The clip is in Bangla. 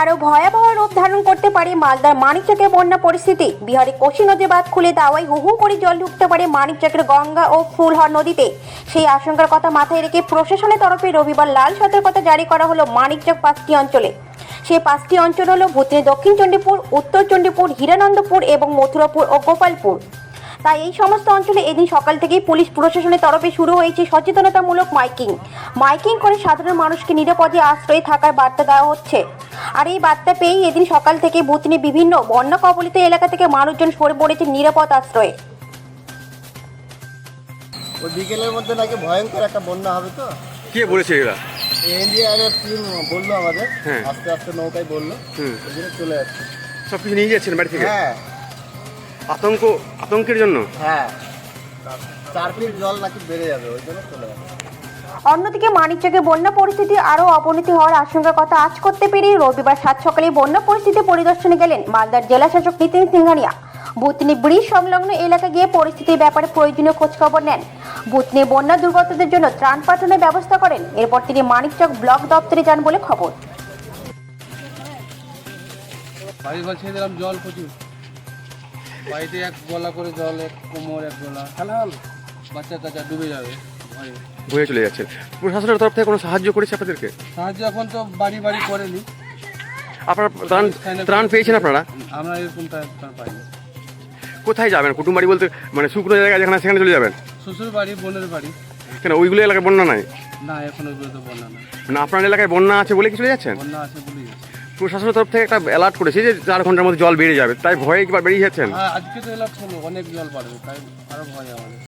আরও ভয়াবহ রূপ ধারণ করতে পারে মালদার মানিকচকের বন্যা পরিস্থিতি। বিহারে কোশি নদী বাঁধ খুলে দেওয়ায় হু হু করে জল ঢুকতে পারে মানিকচকের গঙ্গা ও ফুলহর নদীতে। সেই আশঙ্কার কথা মাথায় রেখে প্রশাসনের তরফে রবিবার লাল সতর্কতা জারি করা হলো মানিকচক পাঁচটি অঞ্চলে। সেই পাঁচটি অঞ্চল হলো ভূতনি দক্ষিণ চণ্ডীপুর, উত্তর চণ্ডীপুর, হীরানন্দপুর এবং মথুরাপুর ও গোপালপুর। তাই এই সমস্ত অঞ্চলে এদিন সকাল থেকেই পুলিশ প্রশাসনের তরফে শুরু হয়েছে সচেতনতামূলক মাইকিং। মাইকিং করে সাধারণ মানুষকে নিরাপদে আশ্রয়ে থাকার বার্তা দেওয়া হচ্ছে। আর এই বার্তা পেয়েই এদিন সকাল থেকে ভূতনি বিভিন্ন বন্যা কবলিত এলাকা থেকে মানুষজন সরে পড়েছে নিরাপদ আশ্রয়ে। বিকেলের মধ্যে নাকি ভয়ঙ্কর একটা বন্যা হবে তো? কে বলেছে এরা? এনডিআরএফ টিম বলল আমাদের। হ্যাঁ। আস্তে আস্তে নৌকায় বলল। ওই জন্য চলে যাচ্ছে। সব কিছু নিয়ে যাচ্ছেন বাড়ি থেকে? হ্যাঁ। আতঙ্ক আতঙ্কের জন্য? হ্যাঁ। চার ফিট জল নাকি বেড়ে যাবে ওই জন্য চলে যাচ্ছে অন্যদিকে মানিকচকে বন্যা পরিস্থিতি আরও অবনতি হওয়ার আশঙ্কার কথা আজ করতে পেরে রবিবার সাত সকালে বন্যা পরিস্থিতি পরিদর্শনে গেলেন মালদার জেলা শাসক নিতিন সিংহানিয়া। বুতনি ব্রিজ সংলগ্ন এলাকা গিয়ে পরিস্থিতির ব্যাপারে প্রয়োজনীয় খোঁজখবর নেন। বুতনি বন্যা দুর্গতদের জন্য ত্রাণ পাঠানোর ব্যবস্থা করেন। এরপর তিনি মানিকচক ব্লক দপ্তরে যান বলে খবর। বাড়ি ছেড়ে দিলাম জল প্রচুর। বাড়িতে এক গলা করে জল এক কোমর এক গলা। খেলাল বাচ্চা কাচ্চা ডুবে যাবে ভয়ে। বয়ে চলে যাচ্ছে। প্রশাসনের তরফ থেকে কোনো সাহায্য করেছে আপনাদেরকে? সাহায্য এখন তো বাড়ি বাড়ি করেনি। আপনারা ত্রাণ ত্রাণ পেয়েছেন আপনারা? আমরা এরকম ত্রাণ পাইনি। কোথায় যাবেন? কুটুম বাড়ি বলতে মানে শুকনো জায়গা যেখানে সেখানে চলে যাবেন? শ্বশুর বাড়ি বোনের বাড়ি। কেন ওইগুলো এলাকায় বন্যা নাই? না এখন ওইগুলো তো বন্যা না মানে আপনার এলাকায় বন্যা আছে বলে কি চলে যাচ্ছেন? বন্যা আছে আছে প্রশাসনের তরফ থেকে একটা অ্যালার্ট করেছে যে চার ঘণ্টার মধ্যে জল বেড়ে যাবে। তাই ভয়ে একবার বেরিয়ে আর আজকে তো অ্যালার্ট হলো, অনেক জল বাড়বে, তাই আরও ভয় আমাদের।